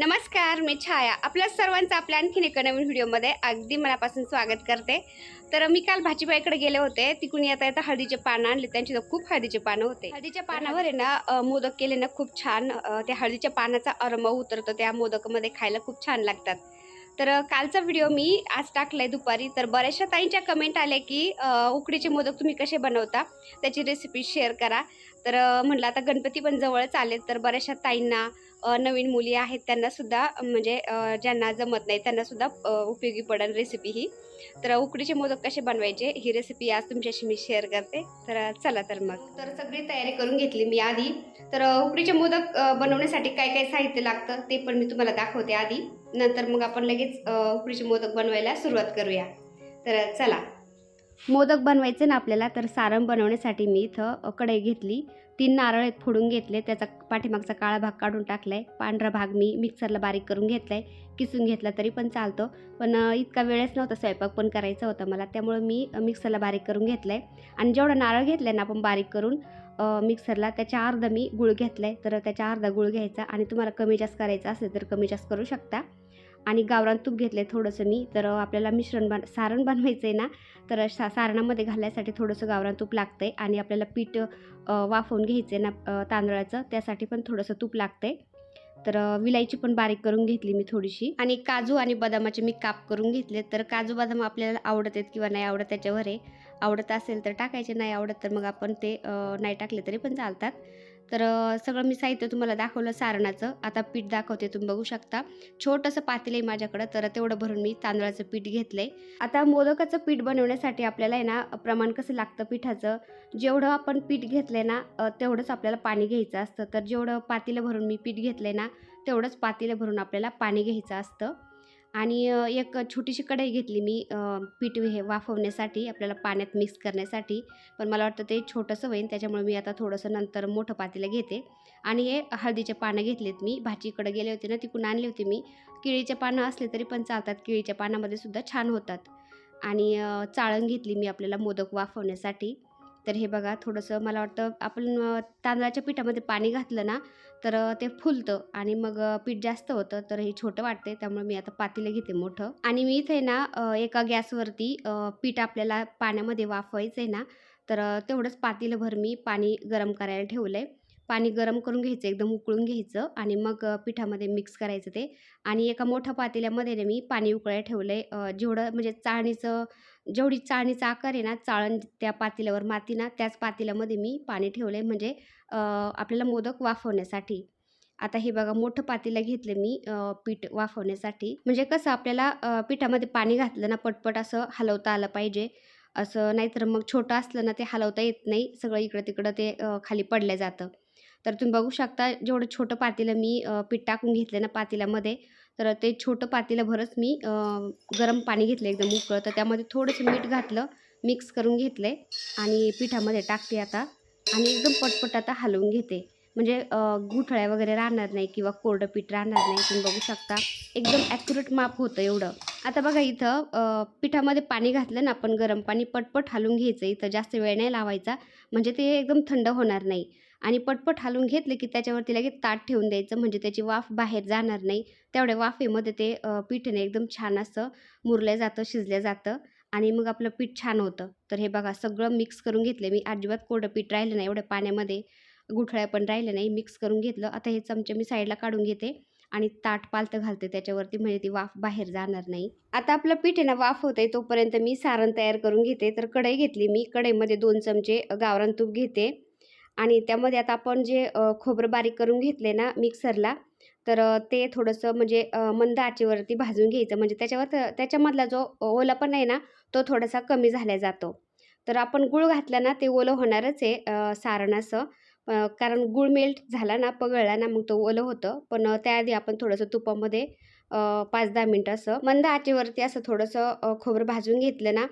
नमस्कार मी छाया. आपल्या सर्वांचं आपल्या आणखीन एका नवीन व्हिडिओमध्ये अगदी मनापासून स्वागत करते. तर मी काल भाजीबाईकडे गेले होते. तिकडून येता येता हळदीचे पानं आणले. त्यांची तर खूप हळदीचे पानं होते. हळदीच्या पानावर आहे ना मोदक केले ना खूप छान. त्या हळदीच्या पानाचा अरम उतरतो. त्या मोदकमध्ये खायला खूप छान लागतात. तर कालचा व्हिडिओ मी आज टाकलाय दुपारी. तर बऱ्याचशा ताईंच्या कमेंट आल्या की उकडीचे मोदक तुम्ही कसे बनवता? त्याची रेसिपी शेअर करा. तर म्हटलं आता गणपती पण जवळच आले तर बऱ्याचशा ताईंना नवीन मुली आहेत त्यांना सुद्धा म्हणजे ज्यांना जमत नाही त्यांना सुद्धा उपयोगी पडेल रेसिपी ही. तर उकडीचे मोदक कसे बनवायचे ही रेसिपी आज तुमच्याशी मी शेअर करते. तर चला तर मग. तर सगळी तयारी करून घेतली मी आधी. तर उकडीचे मोदक बनवण्यासाठी काय काय साहित्य लागतं ते पण मी तुम्हाला दाखवते आधी. नंतर मग आपण लगेच उकडीचे मोदक बनवायला सुरुवात करूया. तर चला. मोदक बनवायचे ना आपल्याला तर सारण बनवण्यासाठी मी इथं कढई घेतली. तीन नारळ एक फोडून घेतले त्याचा पाठीमागचा काळा भाग काढून टाकलाय. पांढरा भाग मी मिक्सरला बारीक करून घेतलाय. किसून घेतला तरी पण चालतो. पण इतका वेळच नव्हता स्वयंपाक पण करायचा होता मला त्यामुळं मी मिक्सरला बारीक करून घेतलाय. आणि जेवढा नारळ घेतलाय ना आपण बारीक करून मिक्सरला त्याच्या अर्धा मी गुळ घेतलाय. तर त्याच्या अर्धा गुळ घ्यायचा आणि तुम्हाला कमी जास्त करायचा असेल तर कमी जास्त करू शकता. आणि गावरान तूप घेतलं आहे थोडंसं मी तर आपल्याला मिश्रण बन सारण बनवायचं आहे ना तर सा सारणामध्ये घालण्यासाठी थोडंसं गावरान तूप लागतं आहे आणि आपल्याला पीठ वाफवून घ्यायचं आहे ना तांदळाचं त्यासाठी पण थोडंसं तूप लागतं आहे तर विलायची पण बारीक करून घेतली मी थोडीशी. आणि काजू आणि बदामाचे मी काप करून घेतले तर काजू बदाम आपल्याला आवडत आहेत किंवा नाही आवडत त्याच्यावर आहे आवडत असेल तर टाकायचे नाही आवडत तर मग आपण ते नाही टाकले तरी पण चालतात. तर सगळं मी साहित्य तुम्हाला दाखवलं सारणाचं. आता पीठ दाखवते तुम्ही बघू शकता. छोटंसं पातेलं आहे माझ्याकडं तर तेवढं भरून मी तांदळाचं पीठ घेतलंय. आता मोदकाचं पीठ बनवण्यासाठी आपल्याला आहे ना प्रमाण कसं लागतं पिठाचं? जेवढं आपण पीठ घेतलंय ना तेवढंच आपल्याला पाणी घ्यायचं असतं. तर जेवढं पातेलं भरून मी पीठ घेतलंय ना तेवढंच पातेलं भरून आपल्याला पाणी घ्यायचं असतं. आणि एक छोटीशी कढई घेतली मी पीठ हे वाफवण्यासाठी आपल्याला पाण्यात मिक्स करण्यासाठी. पण मला वाटतं ते छोटंसं होईल त्याच्यामुळे मी आता थोडंसं नंतर मोठं पातेलं घेते. आणि हे हळदीचे पानं घेतलेत मी. भाजीकडे गेले होते ना तिकडून आणले होते मी. केळीचे पानं असले तरी पण चालतात. केळीच्या पानामध्ये सुद्धा छान होतात. आणि चाळण घेतली मी आपल्याला मोदक वाफवण्यासाठी. तर हे बघा थोडंसं मला वाटतं आपण तांदळाच्या पिठामध्ये पाणी घातलं ना तर ते फुलतं आणि मग पीठ जास्त होतं तर हे छोटं वाटते त्यामुळे मी आता पातेलं घेते मोठं. आणि मी इथे ना एका गॅसवरती पीठ आपल्याला पाण्यामध्ये वाफवायचं आहे ना तर तेवढंच पातेलंभर मी पाणी गरम करायला ठेवलं आहे पाणी गरम करून घ्यायचं एकदम उकळून घ्यायचं आणि मग पिठामध्ये मिक्स करायचं ते. आणि एका मोठ्या पातेल्यामध्ये मी पाणी उकळायला ठेवलं आहे जेवढं म्हणजे चाळणीचं जेवढी चाळणीचा आकार आहे ना चाळण त्या पातेल्यावर माती ना त्याच पातेल्यामध्ये मी पाणी ठेवलं आहे म्हणजे आपल्याला मोदक वाफवण्यासाठी. आता हे बघा मोठं पातेलं घेतलं मी पीठ वाफवण्यासाठी. म्हणजे कसं आपल्याला पिठामध्ये पाणी घातलं ना पटपट असं हलवता आलं पाहिजे. असं नाहीतर मग छोटं असलं ना ते हलवता येत नाही. सगळं इकडं तिकडं ते खाली पडलं जातं. तर तुम्ही बघू शकता जेवढं छोटं पातेलं मी पीठ टाकून घेतलं ना पातेल्यामध्ये तर ते छोटं पातेल्याभरच भरच मी गरम पाणी घेतलं एकदम उकळं तर त्यामध्ये थोडंसं मीठ घातलं मिक्स करून घेतलं आहे आणि पिठामध्ये टाकते आता. आणि एकदम पटपट आता हलवून घेते. म्हणजे गुठळ्या वगैरे राहणार नाही किंवा कोरडं पीठ राहणार नाही तुम्ही बघू शकता. एकदम ॲक्युरेट माप होतं एवढं. आता बघा इथं पिठामध्ये पाणी घातलं ना आपण गरम पाणी पटपट हलवून घ्यायचं. इथं जास्त वेळ नाही लावायचा. म्हणजे ते एकदम थंड होणार नाही. आणि पटपट हलवून घेतलं की त्याच्यावरती लगेच ताट ठेवून द्यायचं. म्हणजे त्याची वाफ बाहेर जाणार नाही. तेवढ्या वाफेमध्ये ते अ, एकदम छान असं मुरलं जातं शिजलं जातं आणि मग आपलं पीठ छान होतं. तर हे बघा सगळं मिक्स करून घेतलं. मी अजिबात कोरडं पीठ राहिलं नाही. एवढ्या पाण्यामध्ये गुठळ्या पण राहिल्या नाही. मिक्स करून घेतलं. आता हे चमचे मी साईडला काढून घेते आणि ताट पालतं घालते त्याच्यावरती. म्हणजे ती वाफ बाहेर जाणार नाही. आता आपलं पीठ आहे ना वाफ होते तोपर्यंत मी सारण तयार करून घेते. तर कढई घेतली मी. कढईमध्ये दोन चमचे गावरान तूप घेते. आणि त्यामध्ये आता आपण जे खोबरं बारीक करून घेतले ना मिक्सरला तर ते थोडंसं म्हणजे मंद आचेवरती भाजून घ्यायचं. म्हणजे त्याच्यावर त्याच्यामधला जो ओलापण आहे ना तो थोडासा कमी झाला जातो. तर आपण गूळ घातला ना ते ओलं होणारच आहे सारण असं. कारण गूळ मेल्ट झाला ना पगळला ना मग तो ओलं होतं. पण त्याआधी आपण थोडंसं तुपामध्ये पाच दहा मिनटं असं मंद आचेवरती असं थोडंसं खोबरं भाजून घेतलं ना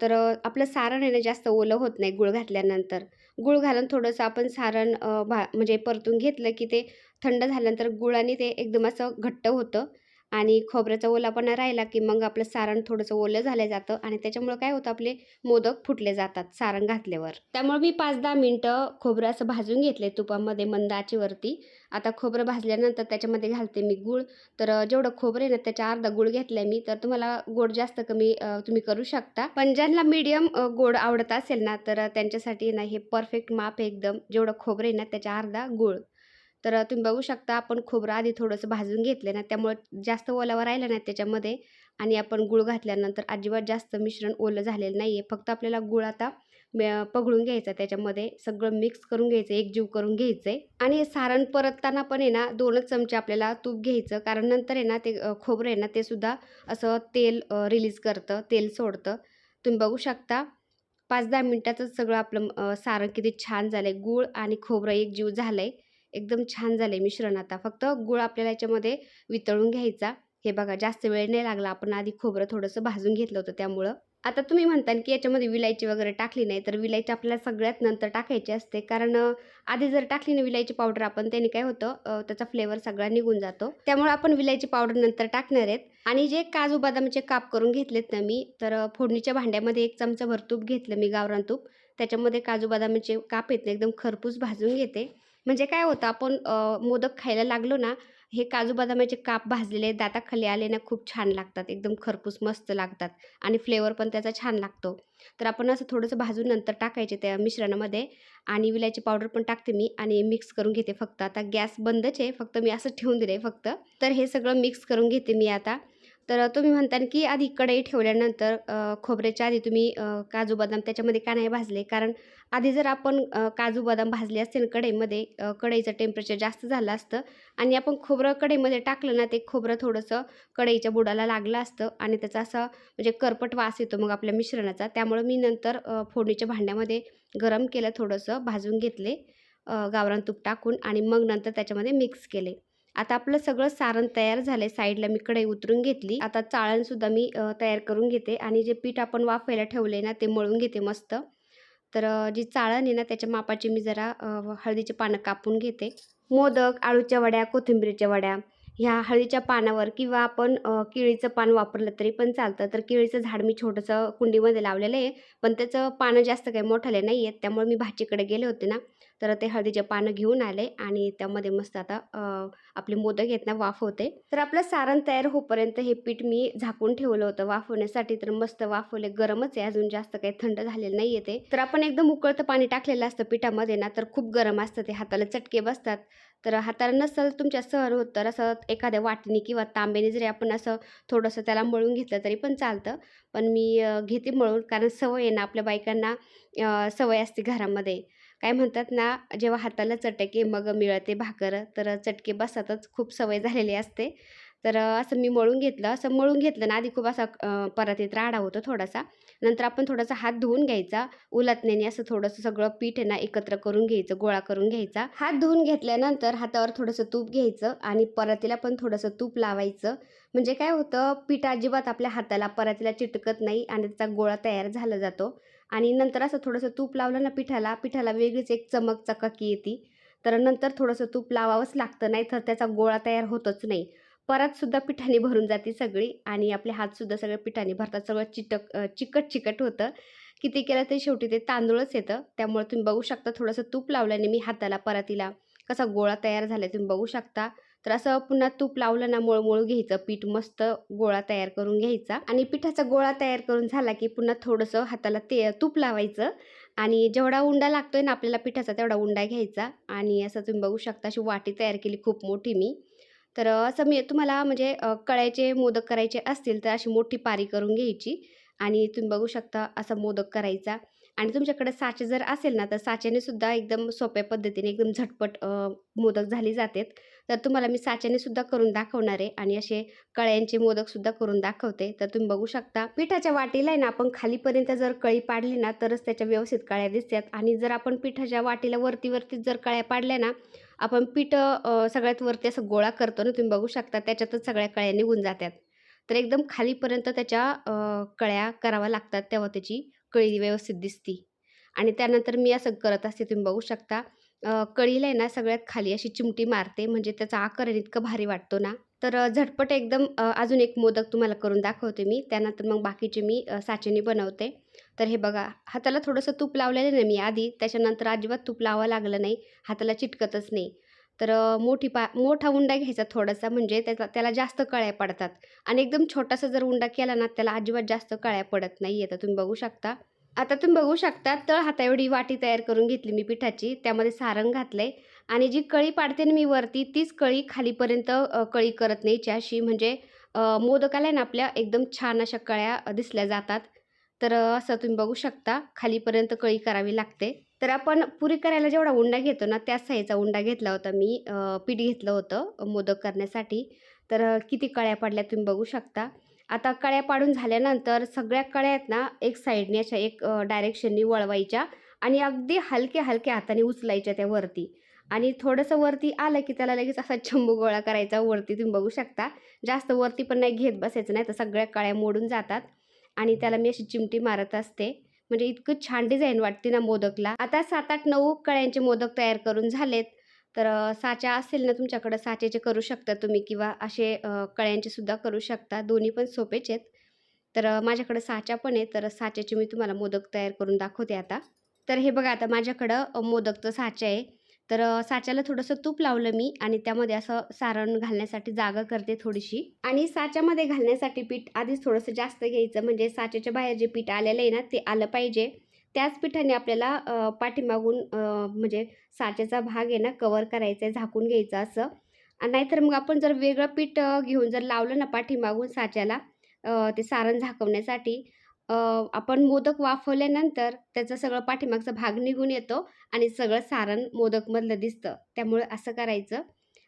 तर आपलं सारण आहे ना जास्त ओलं होत नाही गूळ घातल्यानंतर. गूळ घालून थोडंसं आपण सारण भा म्हणजे परतून घेतलं की ते थंड झाल्यानंतर गुळाने ते एकदम असं घट्ट होतं. आणि खोबऱ्याचा ओलापणा राहिला की मग आपलं सारण थोडंसं ओलं झालं जातं आणि त्याच्यामुळं काय होतं आपले मोदक फुटले जातात सारण घातल्यावर. त्यामुळे मी पाच दहा मिनटं खोबरं असं भाजून घेतले तुपामध्ये मंद आचेवरती. आता खोबरं भाजल्यानंतर त्याच्यामध्ये घालते मी गूळ. तर जेवढं खोबरं आहे ना त्याच्या अर्धा गूळ घेतलाय मी. तर तुम्हाला गोड जास्त कमी तुम्ही करू शकता. पण ज्यांना मीडियम गोड आवडत असेल ना तर त्यांच्यासाठी ना हे परफेक्ट माप एकदम. जेवढं खोबरं आहे ना त्याच्या अर्धा गूळ. तर तुम्ही बघू शकता आपण खोबरं आधी थोडंसं भाजून घेतलं ना त्यामुळं जास्त ओलावा राहिला नाही त्याच्यामध्ये. आणि आपण गूळ घातल्यानंतर अजिबात जास्त मिश्रण ओलं झालेलं नाही आहे फक्त आपल्याला गूळ आता म- पगळून घ्यायचा त्याच्यामध्ये. सगळं मिक्स करून घ्यायचं एकजीव करून घ्यायचं आहे आणि सारण परतताना पण आहे ना दोनच चमचे आपल्याला तूप घ्यायचं. कारण नंतर आहे ना ते खोबरं आहे ना ते सुद्धा असं तेल रिलीज करतं तेल सोडतं. तुम्ही बघू शकता पाच दहा मिनटातच सगळं आपलं सारण किती छान झालं आहे गूळ आणि खोबरं एकजीव झालं आहे एकदम छान झालं आहे मिश्रण आता. फक्त गूळ आपल्याला याच्यामध्ये वितळून घ्यायचा. हे बघा जास्त वेळ नाही लागला. आपण आधी खोबरं थोडंसं भाजून घेतलं होतं त्यामुळं. आता तुम्ही म्हणता की याच्यामध्ये विलायची वगैरे टाकली नाही तर विलायची आपल्याला सगळ्यात नंतर टाकायची असते. कारण आधी जर टाकली ना विलायची पावडर आपण त्याने काय होतं त्याचा फ्लेवर सगळा निघून जातो. त्यामुळे आपण विलायची पावडर नंतर टाकणार आहेत. आणि जे काजू बदामाचे काप करून घेतलेत ना मी तर फोडणीच्या भांड्यामध्ये एक चमचा भरतूप घेतलं मी गावरान तूप. त्याच्यामध्ये काजू बदामाचे काप येत ना एकदम खरपूस भाजून घेते. म्हणजे काय होतं आपण मोदक खायला लागलो ना हे काजू बदामाचे काप भाजलेले दाताखाली आले ना खूप छान लागतात. एकदम खरपूस मस्त लागतात आणि फ्लेवर पण त्याचा छान लागतो. तर आपण असं थोडंसं भाजून नंतर टाकायचे त्या मिश्रणामध्ये आणि विलायची पावडर पण टाकते मी आणि मिक्स करून घेते फक्त. आता गॅस बंदच आहे फक्त मी असं ठेवून दिलं आहे फक्त. तर हे सगळं मिक्स करून घेते मी आता. तर तुम्ही म्हणता की आधी कढई ठेवल्यानंतर खोबऱ्याच्या आधी तुम्ही काजू बदाम त्याच्यामध्ये का नाही भाजले? कारण आधी जर आपण काजू बदाम भाजले असते ना कढईमध्ये कढईचं टेम्परेचर जास्त झालं असतं आणि आपण खोबरं कढईमध्ये टाकलं ना ते खोबरं थोडंसं कढईच्या बुडाला लागलं असतं आणि त्याचा असा म्हणजे करपट वास येतो मग आपल्या मिश्रणाचा. त्यामुळं मी नंतर फोडणीच्या भांड्यामध्ये गरम केलं थोडंसं भाजून घेतले गावरान तूप टाकून आणि मग नंतर त्याच्यामध्ये मिक्स केले. आता आपलं सगळं सारण तयार झालंय. साईडला मी कढई उतरून घेतली. आता चाळणसुद्धा मी तयार करून घेते आणि जे पीठ आपण वाफायला ठेवले ना ते मळून घेते मस्त. तर जी चाळण आहे ना त्याच्या मापाची मी जरा हळदीचे पानं कापून घेते. मोदक आळूच्या वड्या कोथिंबीरच्या वड्या ह्या हळदीच्या पानावर किंवा आपण केळीचं पान वापरलं तरी पण चालतं. तर केळीचं झाड मी छोटंसं कुंडीमध्ये लावलेलं आहे पण त्याचं पानं जास्त काही मोठाले नाही आहेत. त्यामुळे मी भाजीकडे गेले होते ना. तर ते हळदीचे पानं घेऊन आले आणि त्यामध्ये मस्त आता आपले मोदक आहेत ना वाफवते तर आपलं सारण तयार होईपर्यंत हे पीठ मी झाकून ठेवलं होतं. वाफवण्यासाठी तर मस्त वाफवले गरमच आहे. अजून जास्त काही थंड झालेलं नाही येते तर आपण एकदम उकळतं पाणी टाकलेलं असतं पिठामध्ये ना तर खूप गरम असतं. ते हाताला चटके बसतात. तर हाताला नसल तुमच्या सहर होत तर असं एखाद्या वाटीने किंवा तांब्याने जरी आपण असं थोडंसं त्याला मळून घेतलं तरी पण चालतं. पण मी घेते मळून कारण सवय आहे ना आपल्या बायकांना सवय असते घरामध्ये. काय म्हणतात ना जेव्हा हाताला चटके मग मिळते भाकर तर चटके बसतातच खूप सवय झालेली असते. तर असं मी मळून घेतलं. असं मळून घेतलं ना आधी खूप असा परातीत राडा होतो थोडासा. नंतर आपण थोडासा हात धुवून घ्यायचा. उलटण्याने असं थोडंसं सगळं पीठ ना एकत्र करून घ्यायचं गोळा करून घ्यायचा. हात धुवून घेतल्यानंतर हातावर थोडंसं तूप घ्यायचं आणि परातीला पण थोडंसं तूप लावायचं. म्हणजे काय होतं पीठ अजिबात आपल्या हाताला परातीला चिटकत नाही आणि त्याचा गोळा तयार झाला जातो. आणि नंतर असं थोडंसं तूप लावलं ना पिठाला पिठाला वेगळीच एक चमक चकाकी येते. तर नंतर थोडंसं तूप लावावंच लागतं नाही तर त्याचा गोळा तयार होतच नाही. परतसुद्धा पिठाने भरून जाते सगळी आणि आपले हातसुद्धा सगळे पिठाने भरतात. सगळं चिटक चिकट चिकट होतं. किती केलं तरी शेवटी ते तांदूळच येतं. त्यामुळे तुम्ही बघू शकता थोडंसं तूप लावल्याने मी हाताला परातीला कसा गोळा तयार झाला तुम्ही बघू शकता. तर असं पुन्हा तूप लावलं ना मळमळू घ्यायचं. पीठ मस्त गोळा तयार करून घ्यायचा. आणि पिठाचा गोळा तयार करून झाला की पुन्हा थोडंसं हाताला ते तूप लावायचं. आणि जेवढा उंडा लागतोय ना आपल्याला पिठाचा तेवढा उंडा घ्यायचा. आणि असं तुम्ही बघू शकता अशी वाटी तयार केली खूप मोठी मी. तर असं मी तुम्हाला म्हणजे कळ्याचे मोदक करायचे असतील तर अशी मोठी पारी करून घ्यायची. आणि तुम्ही बघू शकता असा मोदक करायचा. आणि तुमच्याकडे साचे जर असेल ना तर साच्याने सुद्धा एकदम सोप्या पद्धतीने एकदम झटपट मोदक झाली जातात. तर तुम्हाला मी साच्याने सुद्धा करून दाखवणार आहे आणि असे कळ्यांचे मोदक सुद्धा करून दाखवते. तर तुम्ही बघू शकता. पिठाच्या वाटीला आहे ना आपण खालीपर्यंत जर कळी पाडली ना तरच त्याच्या व्यवस्थित कळ्या दिसतात. आणि जर आपण पिठाच्या वाटीला वरती वरती जर कळ्या पाडल्या ना आपण पीठ सगळ्यात वरती असं गोळा करतो ना तुम्ही बघू शकता त्याच्यातच सगळ्या कळ्या निघून जातात. तर एकदम खालीपर्यंत त्याच्या कळ्या कराव्या लागतात तेव्हा त्याची. कळी व्यवस्थित दिसती. आणि त्यानंतर मी असं करत असते तुम्ही बघू शकता. कळीला आहे ना सगळ्यात खाली अशी चिमटी मारते म्हणजे त्याचा आकार इतकं इतका भारी वाटतो ना. तर झटपट एकदम अजून एक मोदक तुम्हाला करून दाखवते मी. त्यानंतर मग बाकीचे मी साचेने बनवते. तर हे बघा हाताला थोडंसं तूप लावलेलं नाही मी आधी त्याच्यानंतर अजिबात तूप लावावं लागलं नाही हाताला चिटकतच नाही. तर मोठी पा मोठा उंडा घ्यायचा थोडासा म्हणजे त्याचा त्याला जास्त कळ्या पडतात. आणि एकदम छोटासा जर उंडा केला ना त्याला अजिबात जास्त कळ्या पडत नाही आहे तर तुम्ही बघू शकता. आता तुम्ही बघू शकता तळ हाता एवढी वाटी तयार करून घेतली मी पिठाची. त्यामध्ये सारण घातलं आणि जी कळी पाडते ना मी वरती तीच कळी खालीपर्यंत कळी करत नाही अशी म्हणजे मोदकाला आहे ना आपल्या एकदम छान अशा कळ्या दिसल्या जातात. तर असं तुम्ही बघू शकता. खालीपर्यंत कळी करावी लागते. तर आपण पुरी करायला जेवढा उंडा घेतो ना त्याच साईजचा उंडा घेतला होता मी. पीठ घेतलं होतं मोदक करण्यासाठी. तर किती कळ्या पडल्या तुम्ही बघू शकता. आता कळ्या पाडून झाल्यानंतर सगळ्या कळ्यात ना एक साईडने अशा एक डायरेक्शननी वळवायच्या आणि अगदी हलक्या हलक्या हाताने उचलायच्या त्या वरती. आणि थोडंसं वरती आलं की त्याला लगेच असा चंबू गोळा करायचा वरती तुम्ही बघू शकता. जास्त वरती पण नाही घेत बसायचं नाही तर सगळ्या कळ्या मोडून जातात आणि त्याला मी अशी चिमटी मारत असते. म्हणजे इतकं छान डिझाईन वाटते ना मोदकला. आता सात आठ नऊ कळ्यांचे मोदक तयार करून झालेत. तर साचा असेल ना तुमच्याकडं साचेचे करू शकता तुम्ही किंवा असे कळ्यांचे सुद्धा करू शकता. दोन्ही पण सोपेचे आहेत. तर माझ्याकडं साचा पण आहे. तर साच्याचे मी तुम्हाला मोदक तयार करून दाखवते आता. तर हे बघा आता माझ्याकडं मोदकचं साचा आहे. तर साच्याला थोडंसं तूप लावलं मी आणि त्यामध्ये असं सारण घालण्यासाठी जागा करते थोडीशी आणि साच्यामध्ये घालण्यासाठी पीठ आधीच थोडंसं जास्त घ्यायचं. म्हणजे साच्याच्या बाहेर जे पीठ आलेलं आहे ना ते आलं पाहिजे. त्याच पिठाने आपल्याला पाठीमागून म्हणजे साच्याचा भाग आहे ना कवर करायचा आहे झाकून घ्यायचं असं. आणि नाहीतर मग आपण जर वेगळं पीठ घेऊन जर लावलं ना पाठीमागून साच्याला ते सारण झाकवण्यासाठी आपण मोदक वाफवल्यानंतर त्याचा सगळं पाठीमागचा भाग निघून येतो आणि सगळं सारण मोदकमधलं दिसतं. त्यामुळे असं करायचं.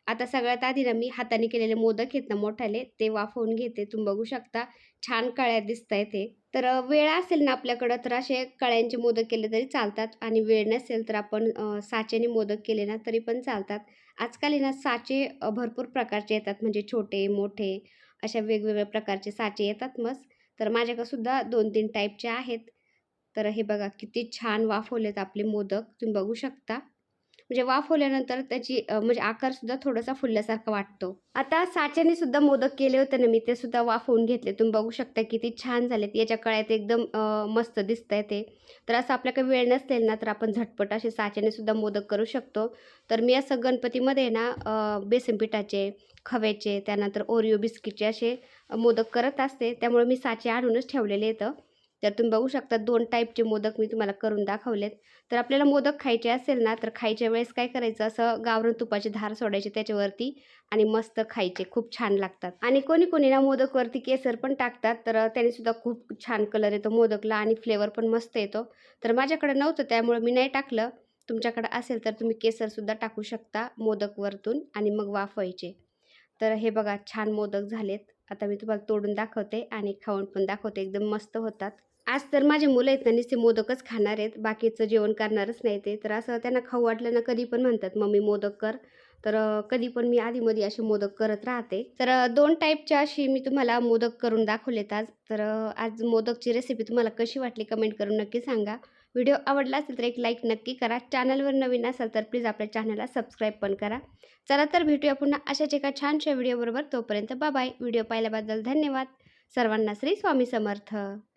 आता सगळ्यात आधी ना मी हाताने केलेले मोदक आहेत ना मोठाले ते वाफवून घेते. तुम्ही बघू शकता छान कळ्या दिसत आहे ते. तर वेळ असेल ना आपल्याकडं तर असे कळ्यांचे मोदक केले तरी चालतात आणि वेळ नसेल तर आपण साचेने मोदक केले ना तरी पण चालतात. आजकाल ना साचे भरपूर प्रकारचे येतात. म्हणजे छोटे मोठे अशा वेगवेगळ्या प्रकारचे साचे येतात मस्त. तर माझ्याकडे सुद्धा दोन तीन टाईपचे आहेत. तर हे बघा किती छान वाफवलेत आपले मोदक. तुम्ही बघू शकता. म्हणजे वाफवल्यानंतर त्याची म्हणजे आकारसुद्धा थोडासा फुलल्यासारखा वाटतो. आता साच्याने सुद्धा मोदक केले होते ना मी ते सुद्धा वाफवून घेतले. तुम्ही बघू शकता किती छान झालेत. याच्या कळ्यात एकदम मस्त दिसत आहे ते. तर असं आपल्याकडे वेळ नसेल ना तर आपण झटपट असे साच्याने सुद्धा मोदक करू शकतो. तर मी असं गणपतीमध्ये ना बेसन पिठाचे खव्याचे त्यानंतर ओरिओ बिस्किटचे असे मोदक करत असते. त्यामुळे मी साचे आणूनच ठेवलेले येतं तर तुम्ही बघू शकता दोन टाईपचे मोदक मी तुम्हाला करून दाखवलेत. तर आपल्याला मोदक खायचे असेल ना तर खायच्या वेळेस काय करायचं? असं गावरण तुपाची धार सोडायची त्याच्यावरती आणि मस्त खायचे. खूप छान लागतात. आणि कोणी कोणी ना मोदकवरती केसर पण टाकतात. तर त्याने सुद्धा खूप छान कलर येतो मोदकला आणि फ्लेवर पण मस्त येतो. तर माझ्याकडे नव्हतं त्यामुळे मी नाही टाकलं. तुमच्याकडे असेल तर तुम्ही केसरसुद्धा टाकू शकता मोदकवरतून आणि मग वाफवायचे. तर हे बघा छान मोदक झालेत. आता मी तुम्हाला तोडून दाखवते आणि खाऊन पण दाखवते. एकदम मस्त होतात. आज तर माझे मुलं आहेत ना नुसते मोदकच खाणार आहेत. बाकीचं जेवण करणारच नाही ते. तर असं त्यांना खाऊ वाटलं ना कधी पण म्हणतात मम्मी मोदक कर. तर कधी पण मी आधीमध्ये असे मोदक करत राहते. तर दोन टाईपच्या अशी मी तुम्हाला मोदक करून दाखवलेत आज. तर आज मोदकची रेसिपी तुम्हाला कशी वाटली कमेंट करून नक्की सांगा. व्हिडिओ आवडला असेल तर एक लाईक नक्की करा. चॅनलवर नवीन असाल तर प्लीज आपल्या चॅनलला सबस्क्राईब पण करा. चला तर भेटूया पुन्हा अशाच एका छानशा व्हिडिओबरोबर. तोपर्यंत बाबाय व्हिडिओ पाहिल्याबद्दल धन्यवाद. सर्वांना श्री स्वामी समर्थ.